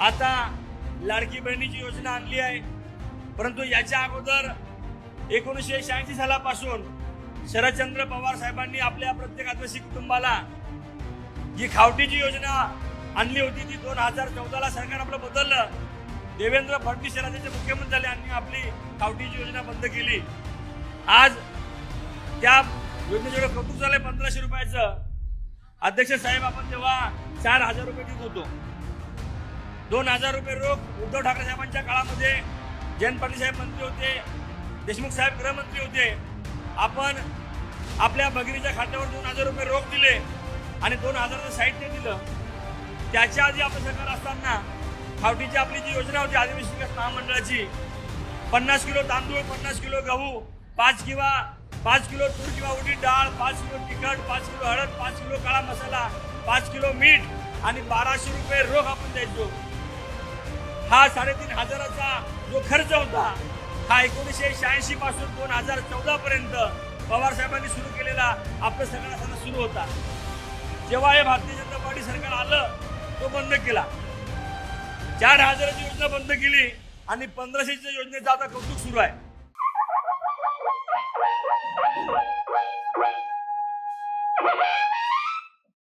आता लाडकी बहिणीची योजना आणली आहे. परंतु याच्या अगोदर एकोणीसशे शहाऐंशी सालापासून शरदचंद्र पवार साहेबांनी आपल्या प्रत्येक आदिवासी कुटुंबाला जी खावटीची योजना आणली होती ती दोन हजार चौदाला सरकार आपलं बदललं. देवेंद्र फडणवीस राज्याचे मुख्यमंत्री झाले आणि आपली खावटीची योजना बंद केली. आज त्या योजनेचे कौतुक झालंय पंधराशे रुपयाचं. अध्यक्ष साहेब आपण तेव्हा चार हजार रुपये देत होतो. दोन हजार रुपये रोख उद्धव ठाकरे साहेबांच्या काळामध्ये जयंत पाटील साहेब मंत्री होते देशमुख साहेब गृहमंत्री होते. आपण आपल्या भगिनीच्या खात्यावर दोन हजार रुपये रोख दिले आणि दोन हजाराचं साहित्य दिलं. त्याच्या आधी आपलं सरकार असताना खावटीची आपली जी योजना होती आदिवासी विकास महामंडळाची पन्नास किलो तांदूळ पन्नास किलो गहू पाच किंवा पाच किलो तूर किंवा उडीद डाळ पाच किलो तिखट पाच किलो हळद पाच किलो काळा मसाला पाच किलो मीठ आणि बाराशे रुपये रोख आपण द्यायचो. हा साडेतीन हजाराचा जो खर्च होता हा एकोणीसशे शहाऐंशी पासून दोन हजार चौदा पर्यंत पवार साहेबांनी सुरू केलेला आपलं सगळा सण सुरू होता. जेव्हा हे भारतीय जनता पार्टी सरकार आलं तो बंद केला. चार हजाराची योजना बंद केली आणि पंधराशेच्या योजनेचं आता कौतुक सुरू आहे.